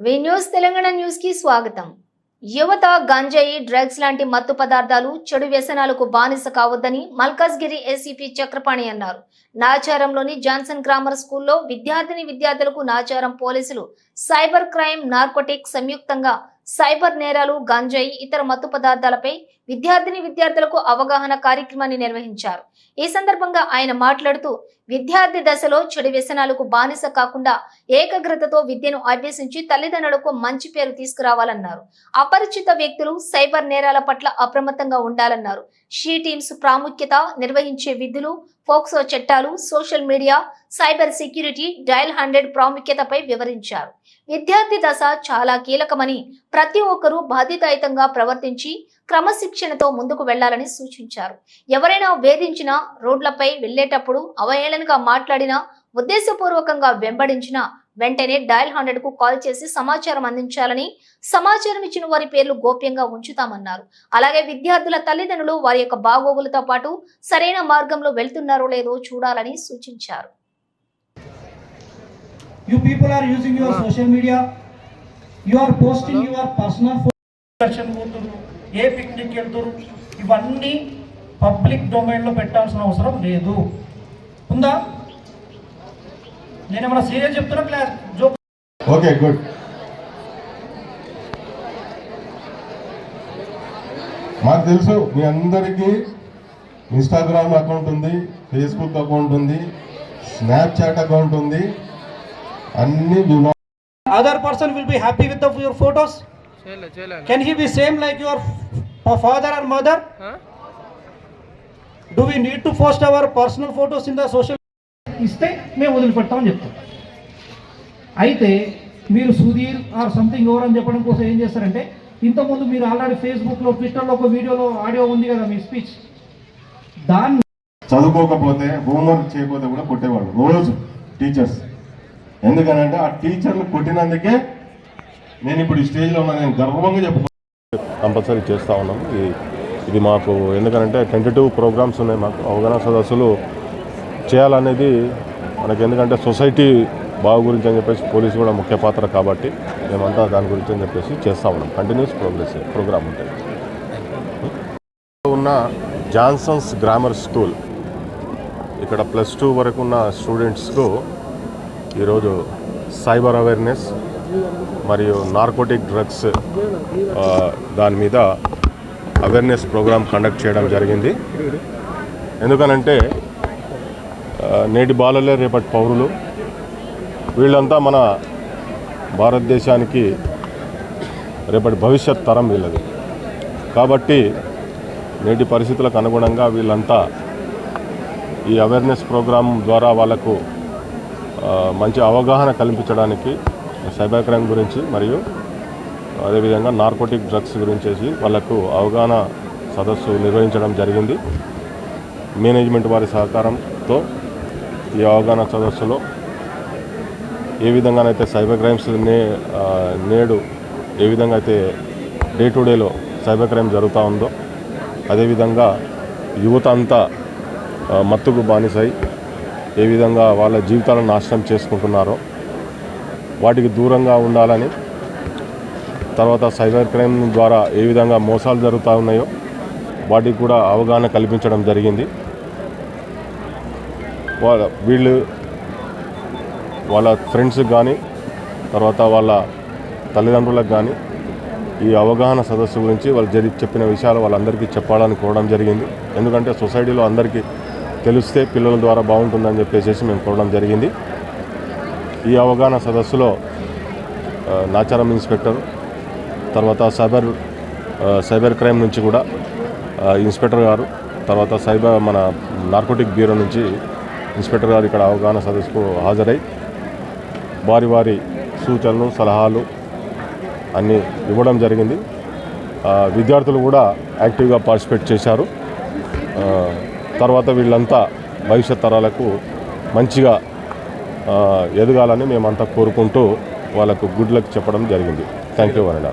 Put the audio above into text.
వి news Telangana న్యూస్కి స్వాగతం. యువత గంజాయి డ్రగ్స్ లాంటి మత్తు పదార్థాలు చెడు వ్యసనాలకు బానిస కావద్దని మల్కాజ్గిరి ఏసీపీ చక్రపాణి అన్నారు. నాచారంలోని జాన్సన్ గ్రామర్ స్కూల్లో విద్యార్థిని విద్యార్థులకు నాచారం పోలీసులు సైబర్ క్రైమ్ నార్కోటిక్ సంయుక్తంగా సైబర్ నేరాలు గంజాయి ఇతర మత్తు పదార్థాలపై విద్యార్థిని విద్యార్థులకు అవగాహన కార్యక్రమాన్ని నిర్వహించారు. ఈ సందర్భంగా ఆయన మాట్లాడుతూ విద్యార్థి దశలో చెడు వ్యసనాలకు బానిస కాకుండా ఏకాగ్రతతో విద్యను అభ్యసించి తల్లిదండ్రులకు మంచి పేరు తీసుకురావాలన్నారు. అపరిచిత వ్యక్తులు సైబర్ నేరాల పట్ల అప్రమత్తంగా ఉండాలన్నారు. షీ టీమ్స్ ప్రాముఖ్యత నిర్వహించే విధులు ఫోక్సో చట్టాలు social media cyber security dial hundred ప్రాముఖ్యతపై వివరించారు. విద్యార్థి దశ చాలా కీలకమని ప్రతి ఒక్కరూ బాధ్యతాయుతంగా ప్రవర్తించి క్రమశిక్షణతో ముందుకు వెళ్ళాలని సూచించారు. ఎవరైనా వేధించినా రోడ్లపై వెళ్ళేటప్పుడు అవహేళనగా మాట్లాడినా ఉద్దేశపూర్వకంగా వెంబడించినా వెంటనే డయల్ హండ్రెడ్కు కాల్ చేసి సమాచారం అందించాలని సమాచారం ఇచ్చిన వారి పేర్లు గోప్యంగా ఉంచుతామన్నారు. అలాగే విద్యార్థుల తల్లిదండ్రులు వారి యొక్క బాగోగులతో పాటు సరైన మార్గంలో వెళ్తున్నారో లేదో చూడాలని సూచించారు. You people are using your social media. You are posting your personal Darshan పోతున్నారు. ఏ పిక్నిక్ వెళ్తారు? ఇవన్నీ పబ్లిక్ డొమైన్లో పెట్టాల్సిన అవసరం లేదు. ఉందా? నేను సీరియస్ చెప్తున్నా క్లాస్ జోక్ ఓకే గుడ్ మాకు తెలుసు మీ అందరికీ ఇన్స్టాగ్రామ్ అకౌంట్ ఉంది ఫేస్బుక్ అకౌంట్ ఉంది స్నాప్చాట్ అకౌంట్ ఉంది. అన్ని other person will be happy with your photos can he be same like your father or mother do we need to post our personal photos in the social ఇస్తే మేము వదిలిపెడతామని చెప్తాం. అయితే మీరు Sudheer or something ఎవరు అని చెప్పడం కోసం ఏం చేస్తారంటే ఇంతకుముందు మీరు ఆల్రెడీ ఫేస్బుక్లో ట్విట్టర్లో ఒక వీడియోలో ఆడియో ఉంది కదా మీ స్పీచ్? దాన్ని చదువుకోకపోతే హోంవర్క్ చేయకపోతే కూడా కొట్టేవాళ్ళు రోజు టీచర్స్. ఎందుకనంటే ఆ టీచర్లు కొట్టినందుకే నేను ఇప్పుడు ఈ స్టేజ్లో ఉన్నా నేను గర్వంగా చెప్పుకో కంపల్సరీ చేస్తూ ఉన్నాం ఇది ఇది మాకు ఎందుకంటే టెంటేటివ్ ప్రోగ్రామ్స్ ఉన్నాయి మాకు. అవగాహన సదస్సులు చేయాలనేది మనకి ఎందుకంటే సొసైటీ బాగు గురించి అని చెప్పేసి పోలీసు కూడా ముఖ్య పాత్ర కాబట్టి మేమంతా దాని గురించి అని చెప్పేసి చేస్తూ ఉన్నాం. కంటిన్యూస్ ప్రోగ్రెస్ ప్రోగ్రామ్ ఉంటుంది. ఉన్న జాన్సన్స్ గ్రామర్ స్కూల్ ఇక్కడ ప్లస్ టూ వరకు ఉన్న స్టూడెంట్స్కు ఈరోజు సైబర్ అవేర్నెస్ మరియు నార్కోటిక్ డ్రగ్స్ దాని మీద అవేర్నెస్ ప్రోగ్రామ్ కండక్ట్ చేయడం జరిగింది. ఎందుకనంటే నేటి బాలలే రేపటి పౌరులు. వీళ్ళంతా మన భారతదేశానికి రేపటి భవిష్యత్ తరం వీళ్ళది. కాబట్టి నేటి పరిస్థితులకు అనుగుణంగా వీళ్ళంతా ఈ అవేర్నెస్ ప్రోగ్రాం ద్వారా వాళ్ళకు మంచి అవగాహన కల్పించడానికి సైబర్ క్రైమ్ గురించి మరియు అదేవిధంగా నార్కోటిక్ డ్రగ్స్ గురించి వాళ్ళకు అవగాహన సదస్సు నిర్వహించడం జరిగింది. మేనేజ్మెంట్ వారి సహకారంతో ఈ అవగాహన సదస్సులో ఏ విధంగానైతే సైబర్ క్రైమ్స్ నే నేడు ఏ విధంగా అయితే డే టు డేలో సైబర్ క్రైమ్ జరుగుతూ ఉందో అదేవిధంగా యువత అంతా మత్తుకు బానిసై ఏ విధంగా వాళ్ళ జీవితాలను నాశనం చేసుకుంటున్నారో వాటికి దూరంగా ఉండాలని తర్వాత సైబర్ క్రైమ్ ద్వారా ఏ విధంగా మోసాలు జరుగుతూ ఉన్నాయో వాటికి కూడా అవగాహన కల్పించడం జరిగింది. వాళ్ళ వీళ్ళు వాళ్ళ ఫ్రెండ్స్కి కానీ తర్వాత వాళ్ళ తల్లిదండ్రులకు కానీ ఈ అవగాహన సదస్సు గురించి వాళ్ళు జరి చెప్పిన విషయాలు వాళ్ళందరికీ చెప్పాలని కోరడం జరిగింది. ఎందుకంటే సొసైటీలో అందరికీ తెలిస్తే పిల్లల ద్వారా బాగుంటుందని చెప్పేసి మేము కోరడం జరిగింది. ఈ అవగాహన సదస్సులో నాచారం ఇన్స్పెక్టర్ తర్వాత సైబర్ సైబర్ క్రైమ్ నుంచి కూడా ఇన్స్పెక్టర్ గారు తర్వాత సైబర్ మన నార్కోటిక్ బ్యూరో నుంచి ఇన్స్పెక్టర్ గారు ఇక్కడ అవగాహన సదస్సుకు హాజరై వారి వారి సూచనలు సలహాలు అన్నీ ఇవ్వడం జరిగింది. విద్యార్థులు కూడా యాక్టివ్గా పార్టిసిపేట్ చేశారు. తర్వాత వీళ్ళంతా భవిష్యత్ తరాలకు మంచిగా ఎదగాలని మేమంతా కోరుకుంటూ వాళ్ళకు గుడ్ లక్ చెప్పడం జరిగింది. Thank you Warna.